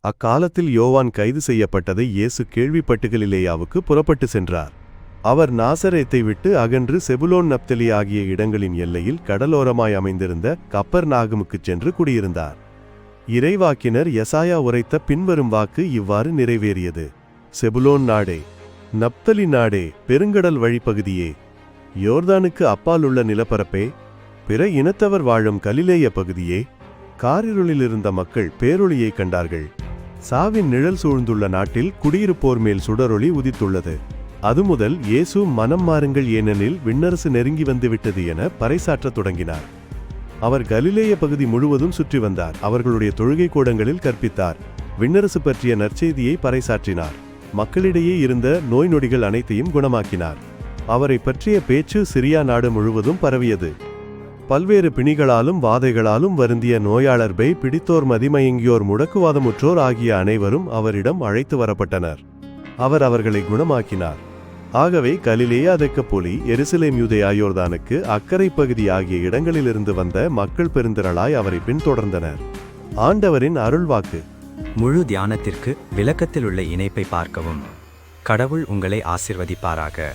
அக்காலத்தில் யோவான் கைது செய்யப்பட்டதை இயேசு கேள்விப்பட்டுகளிலேயாவுக்கு புறப்பட்டு சென்றார். அவர் நாசரேத்தை விட்டு அகன்று செபுலோன் நப்தலி ஆகிய இடங்களின் எல்லையில் கடலோரமாய் அமைந்திருந்த கப்பர் நாகமுக்குச் சென்று குடியிருந்தார். இறைவாக்கினர் யசாயா உரைத்த பின்வரும் வாக்கு இவ்வாறு நிறைவேறியது. செபுலோன் நாடே நப்தலி நாடே பெருங்கடல் வழிப்பகுதியே யோர்தானுக்கு அப்பாலுள்ள நிலப்பரப்பே பிற இனத்தவர் வாழும் கலிலேய பகுதியே காரிருளில் இருந்த மக்கள் பேரொளியைக் கண்டார்கள். சாவின் நிழல் சூழ்ந்துள்ள நாட்டில் குடியிருப்போர் மேல் சுடரொளி உதித்துள்ளது. அது முதல் இயேசு மனம் மாறுங்கள் ஏனெனில் விண்ணரசு நெருங்கி வந்துவிட்டது என பறைசாற்றத் தொடங்கினார். அவர் கலிலேய பகுதி முழுவதும் சுற்றி வந்தார். அவர்களுடைய தொழுகை கூடங்களில் கற்பித்தார். விண்ணரசு பற்றிய நற்செய்தியை பறைசாற்றினார். மக்களிடையே இருந்த நோய் நொடிகள் அனைத்தையும் குணமாக்கினார். அவரை பற்றிய பேச்சு சிரியா நாடு முழுவதும் பரவியது. பல்வேறு பிணிகளாலும் வாதைகளாலும் வருந்திய நோயாளர் பை பிடித்தோர் மதிமயங்கியோர் முடக்குவாதமுற்றோர் ஆகிய அனைவரும் அவரிடம் அழைத்து வரப்பட்டனர். அவர் அவர்களை குணமாக்கினார். ஆகவே கலிலேய புலி எருசலேம் யூதையாயோர்தானுக்கு அக்கறை பகுதி ஆகிய இடங்களிலிருந்து வந்த மக்கள் பெருந்திரளாய் அவரை பின்தொடர்ந்தனர். ஆண்டவரின் அருள்வாக்கு. முழு தியானத்திற்கு விளக்கத்தில் உள்ள இணைப்பை பார்க்கவும். கடவுள் உங்களை ஆசிர்வதிப்பாராக.